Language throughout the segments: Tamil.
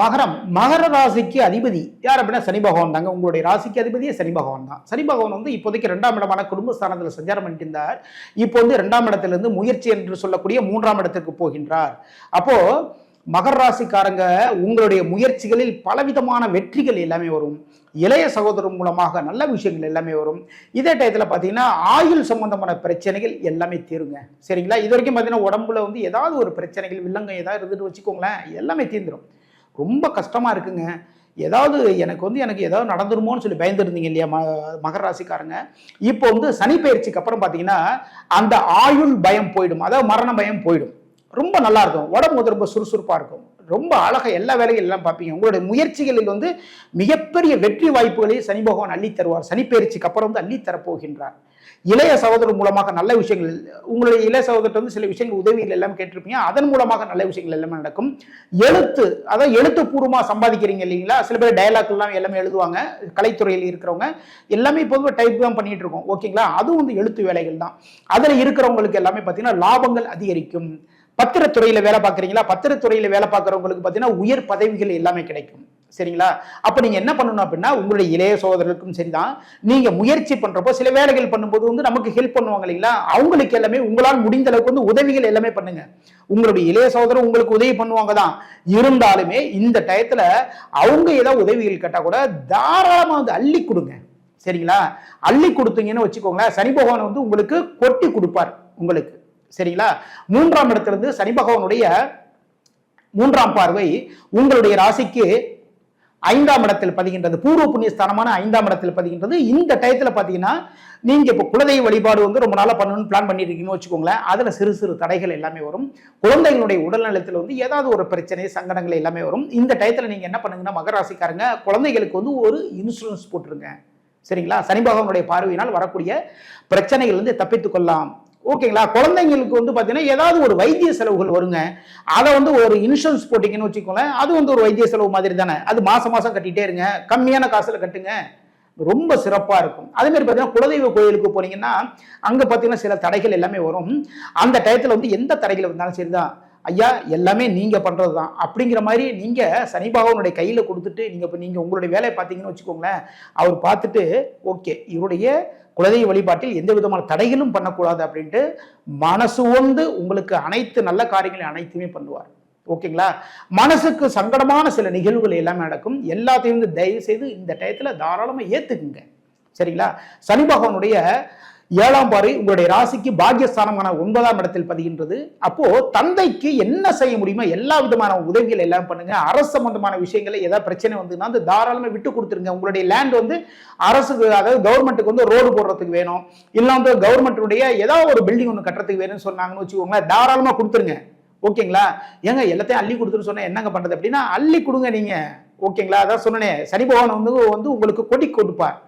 மகரம் மகர ராசிக்கு அதிபதி. யார் அப்படின்னா சனி பகவான் தாங்க. உங்களுடைய ராசிக்கு அதிபதியே சனி பகவான் தான். சனி பகவான் வந்து இப்போதைக்கு ரெண்டாம் இடமான குடும்பஸ்தானத்தில் சஞ்சாரம் பண்ணிட்டு இருந்தார் இப்போ வந்து ரெண்டாம் இடத்திலிருந்து முயற்சி என்று சொல்லக்கூடிய மூன்றாம் இடத்திற்கு போகின்றார். அப்போ மகர ராசிக்காரங்க உங்களுடைய முயற்சிகளில் பலவிதமான வெற்றிகள் எல்லாமே வரும். இளைய சகோதரர் மூலமாக நல்ல விஷயங்கள் எல்லாமே வரும். இதே டயத்தில் பார்த்தீங்கன்னா ஆயுள் சம்பந்தமான பிரச்சனைகள் எல்லாமே தீருங்க. சரிங்களா? இது வரைக்கும் பார்த்தீங்கன்னா உடம்புல வந்து ஏதாவது ஒரு பிரச்சனைகள் வில்லங்கம் ஏதாவது இருந்துட்டு வச்சுக்கோங்களேன் எல்லாமே தீர்ந்துடும் ரொம்ப கஷ்டமாக இருக்குங்க. ஏதாவது எனக்கு வந்து எனக்கு ஏதாவது நடந்துருமோன்னு சொல்லி பயந்துருந்தீங்க இல்லையா ம மகர ராசிக்காரங்க? இப்போ வந்து சனி பயிற்சிக்கு அப்புறம் பார்த்தீங்கன்னா அந்த ஆயுள் பயம் போயிடும். அதாவது மரண பயம் போயிடும். ரொம்ப நல்லா இருக்கும். உடம்பு வந்து ரொம்ப சுறுசுறுப்பாக இருக்கும். ரொம்ப அழகாக எல்லா வேலையும் எல்லாம் பார்ப்பீங்க உங்களுடைய முயற்சிகளில் வந்து மிகப்பெரிய வெற்றி வாய்ப்புகளை சனி பகவான் அள்ளி தருவார் சனி பயிற்சிக்கு அப்புறம் வந்து அள்ளி தரப்போகின்றார் இளைய சகோதரர் மூலமாக நல்ல விஷயங்கள் உங்களுடைய இளைய சகோதரர் வந்து சில விஷயங்கள் உதவிகள் எல்லாம் கேட்டிருப்பீங்க. அதன் மூலமாக நல்ல விஷயங்கள் எல்லாமே நடக்கும். எழுத்து அதாவது எழுத்துப்பூர்வமாக சம்பாதிக்கிறீங்க இல்லைங்களா? சில பேர் டயலாக் எல்லாம் எல்லாமே எழுதுவாங்க. கலைத்துறையில் இருக்கிறவங்க. எல்லாமே பொதுவாக டைப் தான் பண்ணிட்டு இருக்கோம். ஓகேங்களா அதுவும் வந்து எழுத்து வேலைகள் தான். அதில் இருக்கிறவங்களுக்கு எல்லாமே பார்த்தீங்கன்னா லாபங்கள் அதிகரிக்கும். பத்திரத்துறையில் வேலை பார்க்குறீங்களா? பத்திரத்துறையில் வேலை பார்க்குறவங்களுக்கு பார்த்தீங்கன்னா உயர் பதவிகள் எல்லாமே கிடைக்கும். சரிங்களா? அப்போ நீங்கள் என்ன பண்ணணும் அப்படின்னா உங்களுடைய இளைய சகோதரருக்கும் சரிதான். நீங்கள் முயற்சி பண்ணுறப்போ சில வேலைகள் பண்ணும்போது வந்து நமக்கு ஹெல்ப் பண்ணுவாங்க இல்லைங்களா? அவங்களுக்கு எல்லாமே உங்களால் முடிந்த அளவுக்கு வந்து உதவிகள் எல்லாமே பண்ணுங்க. உங்களுடைய இளைய சகோதரர் உங்களுக்கு உதவி பண்ணுவாங்க தான். இருந்தாலுமே இந்த டயத்தில் அவங்க ஏதாவது உதவிகள் கேட்டால் கூட தாராளமாக வந்து அள்ளி கொடுங்க. சரிங்களா? அள்ளி கொடுத்தீங்கன்னு வச்சுக்கோங்களேன் சனி பகவான் வந்து உங்களுக்கு கொட்டி கொடுப்பார் உங்களுக்கு. சரிங்களா? மூன்றாம் இடத்திலிருந்து சனி பகவானுடைய மூன்றாம் பார்வை உங்களுடைய ராசிக்கு ஐந்தாம் இடத்தில் பதிகின்றது. பூர்வ புண்ணிய ஸ்தானமான ஐந்தாம் இடத்தில் பதிகின்றது. இந்த டயத்தில் பார்த்தீங்கன்னா நீங்கள் இப்போ குலதெய்வ வழிபாடு வந்து ரொம்ப நாளாக பண்ணணும்னு பிளான் பண்ணிருக்கீங்கன்னு வச்சுக்கோங்களேன். அதில் சிறு சிறு தடைகள் எல்லாமே வரும். குழந்தைகளுடைய உடல்நலத்தில் வந்து ஏதாவது ஒரு பிரச்சனை சங்கடங்கள் எல்லாமே வரும். இந்த டயத்தில் நீங்கள் என்ன பண்ணுங்கன்னா மகராசிக்காரங்க குழந்தைகளுக்கு வந்து ஒரு இன்சூரன்ஸ் போட்டுருங்க. சரிங்களா? சனி பகவானுடைய பார்வையினால் வரக்கூடிய பிரச்சனைகள் வந்து தப்பித்துக்கொள்ளலாம் ஓகேங்களா? குழந்தைங்களுக்கு வந்து பார்த்தீங்கன்னா ஏதாவது ஒரு வைத்திய செலவுகள் வருங்க. அதை வந்து ஒரு இன்சூரன்ஸ் போட்டிங்கன்னு வச்சுக்கோங்களேன் அது வந்து ஒரு வைத்திய செலவு மாதிரி தானே அது மாதம் மாதம் கட்டிகிட்டே இருங்க. கம்மியான காசில் கட்டுங்க. ரொம்ப சிறப்பாக இருக்கும். அதே பார்த்தீங்கன்னா குலதெய்வ கோயிலுக்கு போனீங்கன்னா அங்கே பார்த்தீங்கன்னா சில தடைகள் எல்லாமே வரும். அந்த டயத்தில் வந்து எந்த தடைகள் வந்தாலும் சரிதான். ஐயா எல்லாமே நீங்கள் பண்ணுறது தான் அப்படிங்கிற மாதிரி நீங்கள் சனி பகவானுடைய கையில் கொடுத்துட்டு நீங்கள் இப்போ நீங்கள் உங்களுடைய வேலையை பார்த்தீங்கன்னு வச்சுக்கோங்களேன் அவர் பார்த்துட்டு ஓகே இவருடைய குலதெய்வ வழிபாட்டில் எந்த விதமான தடைகளும் பண்ணக்கூடாது அப்படின்ட்டு மனசு வந்து உங்களுக்கு அனைத்து நல்ல காரியங்களையும் அனைத்துமே பண்ணுவார். ஓகேங்களா? மனசுக்கு சங்கடமான சில நிகழ்வுகள் எல்லாமே நடக்கும். எல்லாத்தையும் வந்து தயவு செய்து இந்த டயத்தில் தாராளமாக ஏற்றுக்குங்க சரிங்களா? சனி பகவானுடைய ஏழாம் பாறை உங்களுடைய ராசிக்கு பாக்கியஸ்தானமான ஒன்பதாம் இடத்தில் பதிகின்றது. அப்போ தந்தைக்கு என்ன செய்ய முடியுமோ எல்லா விதமான உதவிகள் எல்லாம் பண்ணுங்க. அரசு சம்பந்தமான விஷயங்களை ஏதாவது பிரச்சனை வந்துன்னா அந்த தாராளமாக விட்டு கொடுத்துருங்க. உங்களுடைய லேண்ட் வந்து அரசுக்கு அதாவது கவர்மெண்ட்டுக்கு வந்து ரோடு போடுறதுக்கு வேணும். இல்லை வந்து கவர்மெண்ட்டுடைய ஏதாவது ஒரு பில்டிங் ஒன்று கட்டுறதுக்கு வேணும்னு சொன்னாங்கன்னு வச்சுக்கோங்களேன் தாராளமாக கொடுத்துருங்க. ஓகேங்களா? ஏங்க எல்லாத்தையும் அள்ளி கொடுத்துருன்னு சொன்னா என்னங்க பண்றது? அப்படின்னா அள்ளி கொடுங்க நீங்க. ஓகேங்களா? அதான் சொன்னேன் சனி பகவான் வந்து வந்து உங்களுக்கு கொடி கொடுப்பார்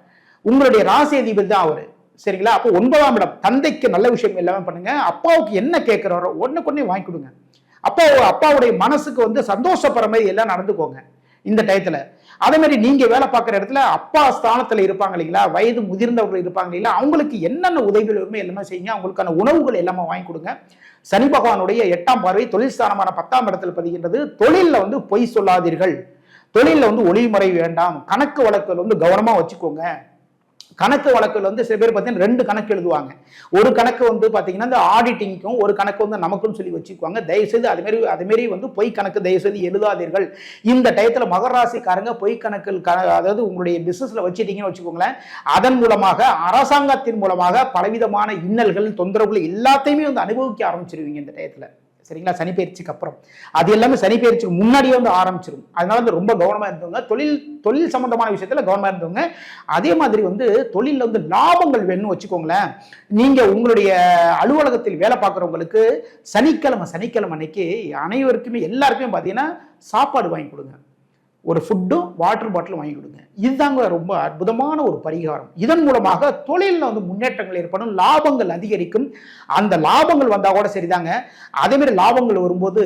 உங்களுடைய ராசி அதிபதி தான் அவரு. சரிங்களா? அப்போ ஒன்பதாம் இடம். தந்தைக்கு நல்ல விஷயம் எல்லாமே பண்ணுங்க. அப்பாவுக்கு என்ன கேட்குறாரோ ஒன்று கொண்டே வாங்கி கொடுங்க. அப்பா அப்பாவுடைய மனசுக்கு வந்து சந்தோஷப்படுற மாதிரி எல்லாம் நடந்துக்கோங்க இந்த டயத்தில் அதே மாதிரி நீங்க வேலை பார்க்குற இடத்துல அப்பா ஸ்தானத்தில் இருப்பாங்க இல்லைங்களா? வயது முதிர்ந்தவர்கள் இருப்பாங்க இல்லைங்களா? அவங்களுக்கு என்னென்ன உதவிகள் வருமோ எல்லாமே செய்யுங்க. அவங்களுக்கான உணவுகள் எல்லாமே வாங்கி கொடுங்க. சனி பகவானுடைய எட்டாம் பார்வை தொழில் ஸ்தானமான பத்தாம் இடத்தில் பதிகின்றது. தொழிலில் வந்து பொய் சொல்லாதீர்கள். தொழிலில் வந்து ஒளிமுறை வேண்டாம். கணக்கு வழக்கில் வந்து கவனமாக வச்சுக்கோங்க. கணக்கு வழக்கில் வந்து சில பேர் பார்த்தீங்கன்னா ரெண்டு கணக்கு எழுதுவாங்க. ஒரு கணக்கு வந்து பார்த்தீங்கன்னா இந்த ஆடிட்டிங்க்கும் ஒரு கணக்கு வந்து நமக்கும் சொல்லி வச்சுக்குவாங்க. தயவுசெய்து அதுமாரி அதுமாரி வந்து பொய் கணக்கு தயவுசெய்து எழுதாதீர்கள். இந்த டயத்தில் மகராசிக்காரங்க பொய் கணக்கில் க அதாவது உங்களுடைய பிஸ்னஸில் வச்சுட்டீங்கன்னு வச்சுக்கோங்களேன். அதன் மூலமாக அரசாங்கத்தின் மூலமாக பலவிதமான இன்னல்கள் தொந்தரவுகள் எல்லாத்தையுமே வந்து அனுபவிக்க ஆரம்பிச்சிருவீங்க இந்த டயத்தில் சரிங்களா? சனி பயிற்சிக்கு அப்புறம். அது எல்லாமே சனி பயிற்சிக்கு முன்னாடியே வந்து ஆரம்பிச்சிடும் அதனால வந்து ரொம்ப கவனமாக இருந்தவங்க தொழில் தொழில் சம்பந்தமான விஷயத்தில் கவனமாக இருந்தவங்க. அதே மாதிரி வந்து தொழிலில் வந்து லாபங்கள் வேணும்னு வச்சுக்கோங்களேன். நீங்கள் உங்களுடைய அலுவலகத்தில் வேலை பார்க்குறவங்களுக்கு சனிக்கிழமை சனிக்கிழமை அன்னைக்கு அனைவருக்குமே எல்லாருக்குமே பார்த்தீங்கன்னா சாப்பாடு வாங்கி கொடுங்க. ஒரு ஃபுட்டும் வாட்டர் பாட்டிலும் வாங்கி கொடுங்க. இதுதாங்க ரொம்ப அற்புதமான ஒரு பரிகாரம். இதன் மூலமாக தொழிலில் வந்து முன்னேற்றங்கள் ஏற்படும் லாபங்கள் அதிகரிக்கும். அந்த லாபங்கள் வந்தால் கூட சரிதாங்க. அதேமாரி லாபங்கள் வரும்போது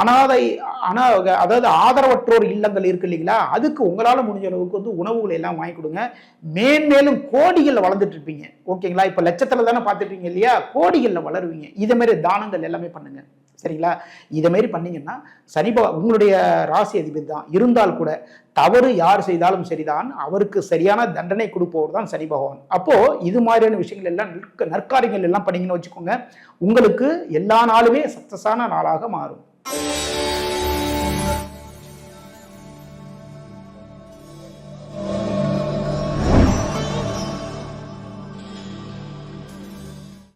அனாதை அனா அதாவது ஆதரவற்றோர் இல்லங்கள் இருக்கு இல்லைங்களா? அதுக்கு உங்களால் முடிஞ்ச அளவுக்கு வந்து உணவுகளை எல்லாம் வாங்கி கொடுங்க. மேன்மேலும் கோடிகளில் வளர்ந்துட்டு இருப்பீங்க. ஓகேங்களா? இப்போ லட்சத்தில் தானே பார்த்துட்டு இல்லையா? கோடிகளில் வளருவீங்க. இதே மாதிரி தானங்கள் எல்லாமே பண்ணுங்கள் சரிங்களா? இதேமாரி பண்ணீங்கன்னா சனி பகவான் உங்களுடைய ராசி அதிபதி தான். இருந்தால் கூட தவறு யார் செய்தாலும் சரிதான். அவருக்கு சரியான தண்டனை கொடுப்பவர் தான் சனி பகவான். அப்போ இது மாதிரியான விஷயங்கள் எல்லாம் நற்காரியங்கள் எல்லாம் பண்ணீங்கன்னு வச்சுக்கோங்க. உங்களுக்கு எல்லா நாளுமே சக்சஸான நாளாக மாறும்.